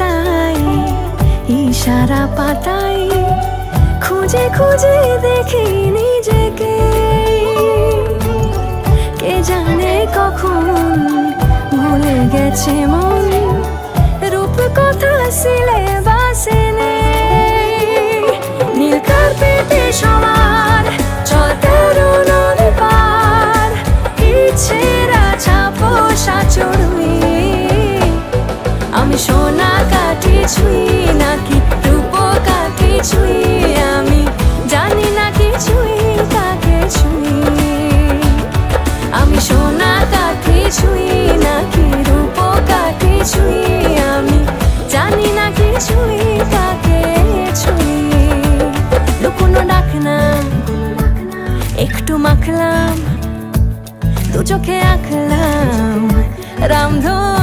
তাই, ইশারা পাতাই খুঁজে খুঁজে দেখি নিজেকে। কে জানে কখন ভুলে গেছে মন রূপ কথা সিলেবাসে নেই। নীল কার্পেটে সবার কাঠি ছুঁই নাকি রূপ কাঠি ছুঁই আমি জানি না, কিছুই কাকে ছুঁই। আমি সোনা কাঠি ছুঁই নাকি রূপ কাঠি ছুঁই আমি জানি না, কিছুই কাকে ছুঁই। লুকোনো ডাক না একটু মাখলাম, দু চোখে আঁকলাম রামধন